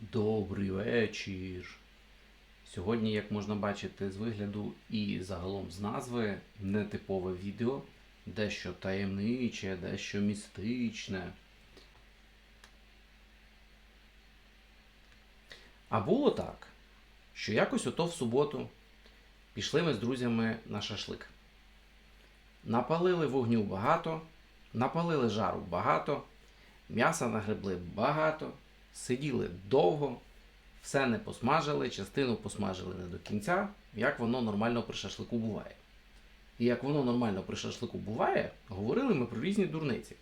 Добрий вечір. Сьогодні, як можна бачити з вигляду і загалом з назви, нетипове відео, дещо таємниче, дещо містичне. А було так, що якось ото в суботу пішли ми з друзями на шашлик. Напалили вогню багато, напалили жару багато, м'яса нагребли багато, сиділи довго, все не посмажили, частину посмажили не до кінця, як воно нормально при шашлику буває. І як воно нормально при шашлику буває, говорили ми про різні дурниці.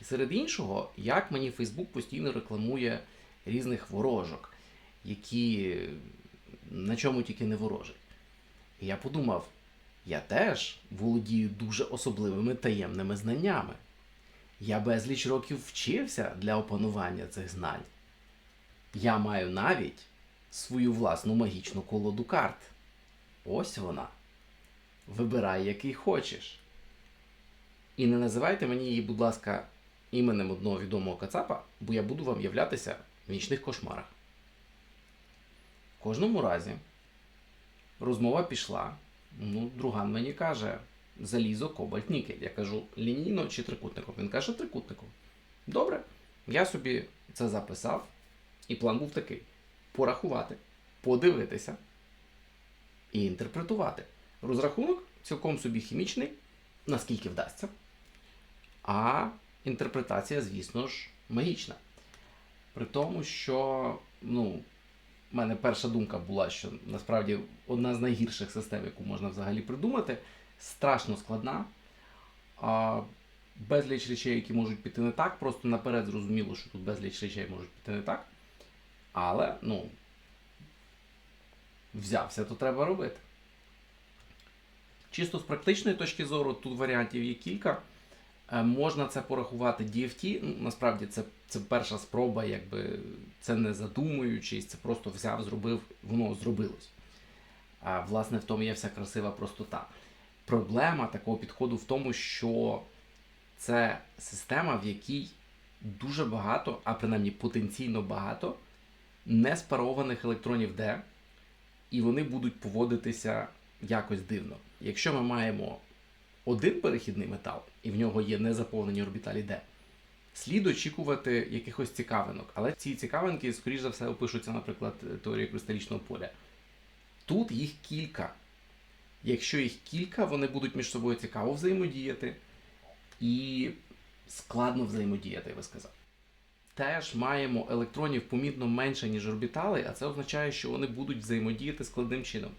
І серед іншого, як мені Фейсбук постійно рекламує різних ворожок, які на чому тільки не ворожать. І я подумав, я теж володію дуже особливими таємними знаннями. Я безліч років вчився для опанування цих знань. Я маю навіть свою власну магічну колоду карт. Ось вона. Вибирай, який хочеш. І не називайте мені її, будь ласка, іменем одного відомого кацапа, бо я буду вам являтися в нічних кошмарах. В кожному разі розмова пішла. Ну, друган мені каже: залізо, кобальт, нікель. Я кажу, лінійно чи трикутником? Він каже, трикутником. Добре, я собі це записав, і план був такий: порахувати, подивитися і інтерпретувати. Розрахунок цілком собі хімічний, наскільки вдасться. А інтерпретація, звісно ж, магічна. При тому, що, ну, в мене перша думка була, що насправді одна з найгірших систем, яку можна взагалі придумати, страшно складна. А, безліч речей, які можуть піти не так, просто наперед зрозуміло, що тут безліч речей можуть піти не так. Але, ну, взявся, то треба робити. Чисто з практичної точки зору, тут варіантів є кілька. Е, Можна це порахувати DFT. Ну, насправді це, це перша спроба, якби це не задумуючись, це просто взяв, зробив, воно зробилось. А власне в тому є вся красива простота. Проблема такого підходу в тому, що це система, в якій дуже багато, а принаймні потенційно багато, неспарованих електронів D, і вони будуть поводитися якось дивно. Якщо ми маємо один перехідний метал, і в нього є незаповнені орбіталі D, слід очікувати якихось цікавинок. Але ці цікавинки, скоріш за все, опишуться, наприклад, теорією кристалічного поля. Тут їх кілька. Якщо їх кілька, вони будуть між собою цікаво взаємодіяти і складно взаємодіяти, я би сказав. Теж маємо електронів помітно менше, ніж орбітали, а це означає, що вони будуть взаємодіяти складним чином.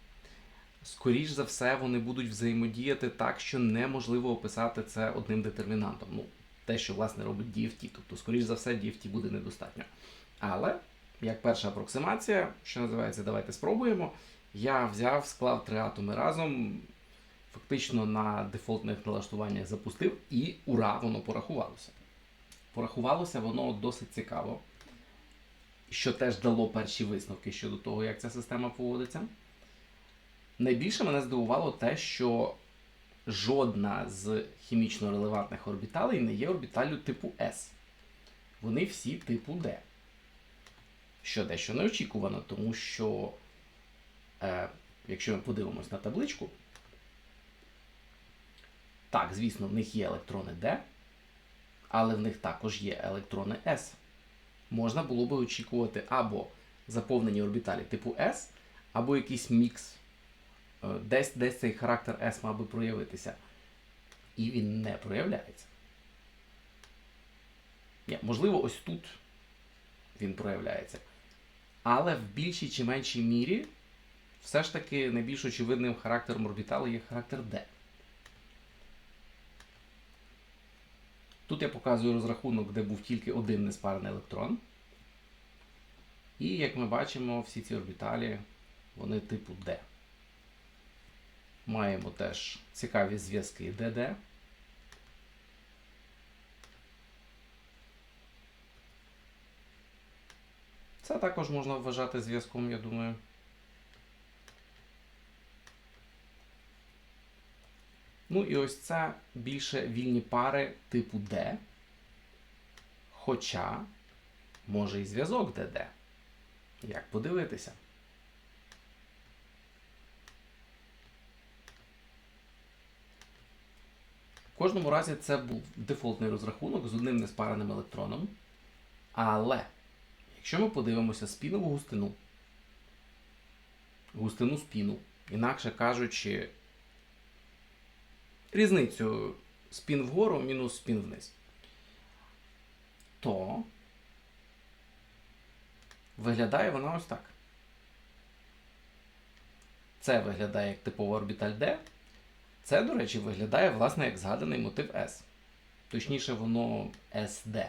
Скоріш за все, вони будуть взаємодіяти так, що неможливо описати це одним детермінантом. Ну, те, що власне робить DFT. Тобто, скоріш за все, DFT буде недостатньо. Але, як перша апроксимація, що називається, давайте спробуємо. Я взяв, склав три атоми разом, фактично на дефолтних налаштуваннях запустив, і ура, воно порахувалося. Порахувалося воно досить цікаво, що теж дало перші висновки щодо того, як ця система поводиться. Найбільше мене здивувало те, що жодна з хімічно релевантних орбіталей не є орбіталлю типу S. Вони всі типу D. Що дещо неочікувано, тому що, е, якщо ми подивимось на табличку, так, звісно, в них є електрони D, але в них також є електрони S. Можна було би очікувати або заповнені орбіталі типу S, або якийсь мікс. Е, Десь, десь цей характер S мав би проявитися. І він не проявляється. Ні, можливо, ось тут він проявляється. Але в більшій чи меншій мірі все ж таки найбільш очевидним характером орбіталу є характер D. Тут я показую розрахунок, де був тільки один неспарений електрон. І як ми бачимо, всі ці орбіталі, вони типу D. Маємо теж цікаві зв'язки ДД. Це також можна вважати зв'язком, я думаю. Ну і ось це більше вільні пари типу D. Хоча може і зв'язок ДД. Як подивитися? В кожному разі це був дефолтний розрахунок з одним неспареним електроном. Але якщо ми подивимося спінову густину, густину спіну, інакше кажучи, різницю спін вгору мінус спін вниз, то виглядає вона ось так. Це виглядає як типова орбіталь D. Це, до речі, виглядає, власне, як згаданий мотив S. Точніше, воно SD.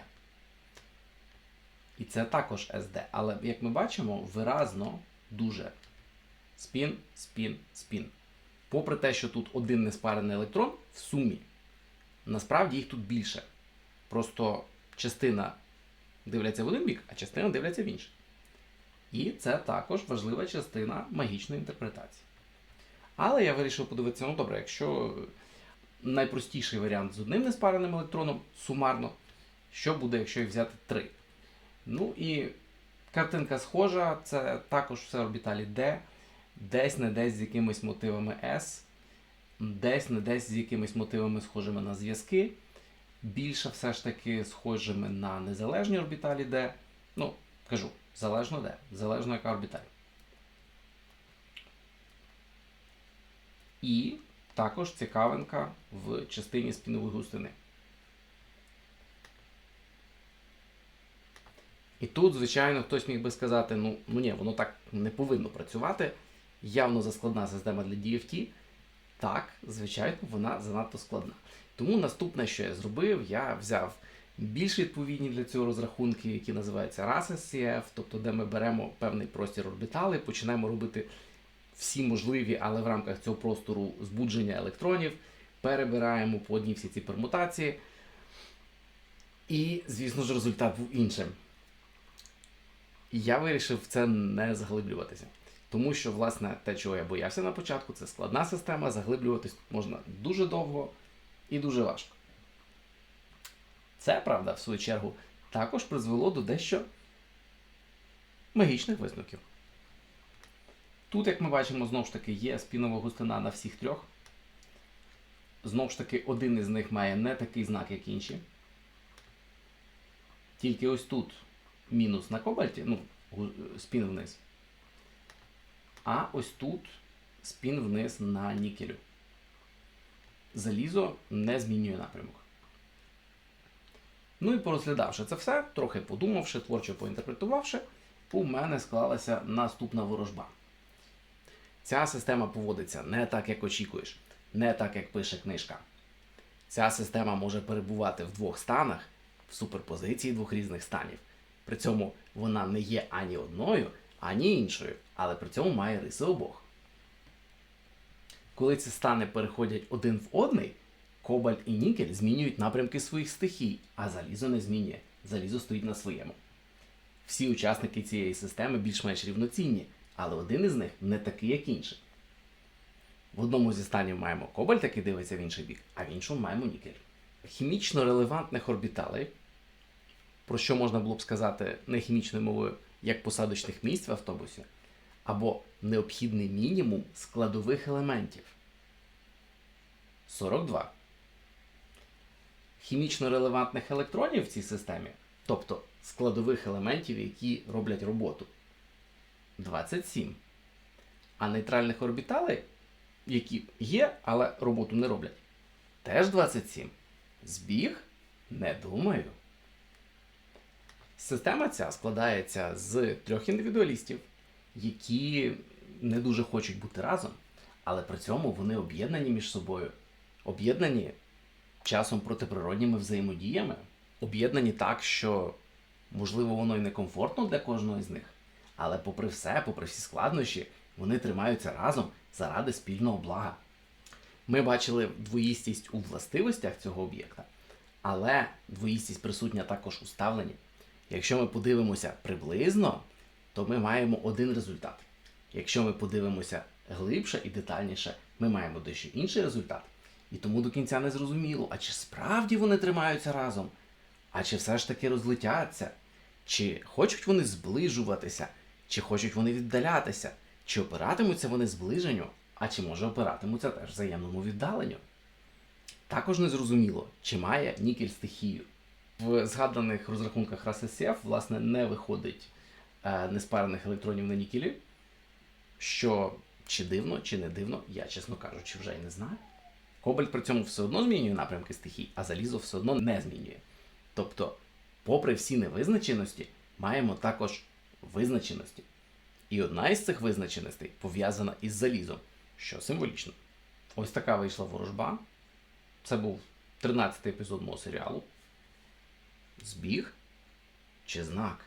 І це також SD. Але, як ми бачимо, виразно дуже спін, спін, спін. Попри те, що тут один неспарений електрон в сумі, насправді їх тут більше. Просто частина дивляться в один бік, а частина дивляться в інший. І це також важлива частина магічної інтерпретації. Але я вирішив подивитися, ну добре, якщо найпростіший варіант з одним неспареним електроном сумарно, що буде, якщо їх взяти три? Ну і картинка схожа, це також все орбіталі D, десь не десь з якимись мотивами S, десь не десь з якимись мотивами схожими на зв'язки, більше все ж таки схожими на незалежні орбіталі D. Ну, кажу, залежно де, залежно яка орбіталь. І також цікавинка в частині спінової густини. І тут, звичайно, хтось міг би сказати, ну, ну ні, воно так не повинно працювати. Явно заскладна система для DFT. Так, звичайно, вона занадто складна. Тому наступне, що я зробив, я взяв більш відповідні для цього розрахунки, які називаються RAS SCF, тобто де ми беремо певний простір орбітали, починаємо робити всі можливі, але в рамках цього простору збудження електронів, перебираємо по одній всі ці пермутації. І, звісно ж, результат був іншим. Я вирішив в це не заглиблюватися. Тому що, власне, те, чого я боявся на початку, це складна система, заглиблюватись тут можна дуже довго і дуже важко. Це, правда, в свою чергу, також призвело до дещо магічних висновків. Тут, як ми бачимо, знову ж таки є спінова густина на всіх трьох. Знову ж таки, один із них має не такий знак, як інші. Тільки ось тут мінус на кобальті, ну, спін вниз. А ось тут спін вниз на нікелю. Залізо не змінює напрямок. Ну і порозглядавши це все, трохи подумавши, творчо поінтерпретувавши, у мене склалася наступна ворожба. Ця система поводиться не так, як очікуєш, не так, як пише книжка. Ця система може перебувати в двох станах в суперпозиції двох різних станів. При цьому вона не є ані одною, ані іншою, але при цьому має риси обох. Коли ці стани переходять один в одний, кобальт і нікель змінюють напрямки своїх стихій, а залізо не змінює. Залізо стоїть на своєму. Всі учасники цієї системи більш-менш рівноцінні, але один із них не такий, як інший. В одному зі станів маємо кобальт, який дивиться в інший бік, а в іншому маємо нікель. Хімічно релевантних орбіталей, про що можна було б сказати не хімічною мовою, як посадочних місць в автобусі, або необхідний мінімум складових елементів. 42. Хімічно релевантних електронів в цій системі, тобто складових елементів, які роблять роботу. 27. А нейтральних орбіталей, які є, але роботу не роблять, теж 27. Збіг? Не думаю. Система ця складається з трьох індивідуалістів, які не дуже хочуть бути разом, але при цьому вони об'єднані між собою, об'єднані часом протиприродніми взаємодіями, об'єднані так, що, можливо, воно і некомфортно для кожного з них, але попри все, попри всі складнощі, вони тримаються разом заради спільного блага. Ми бачили двоїстість у властивостях цього об'єкта, але двоїстість присутня також у ставленні. Якщо ми подивимося приблизно, то ми маємо один результат. Якщо ми подивимося глибше і детальніше, ми маємо дещо інший результат. І тому до кінця не зрозуміло, а чи справді вони тримаються разом, а чи все ж таки розлетяться, чи хочуть вони зближуватися, Чи хочуть вони віддалятися? Чи опиратимуться вони зближенню, а чи може опиратимуться теж взаємному віддаленню? Також незрозуміло, чи має нікель стихію. В згаданих розрахунках RASSCF, власне, не виходить е, неспарених електронів на нікелі, що чи дивно, чи не дивно, я, чесно кажучи, вже й не знаю. Кобальт при цьому все одно змінює напрямки стихій, а залізо все одно не змінює. Тобто, попри всі невизначеності, маємо також визначеності. І одна із цих визначеностей пов'язана із залізом, що символічно. Ось така вийшла ворожба. Це був 13-й епізод мого серіалу. Збіг чи знак?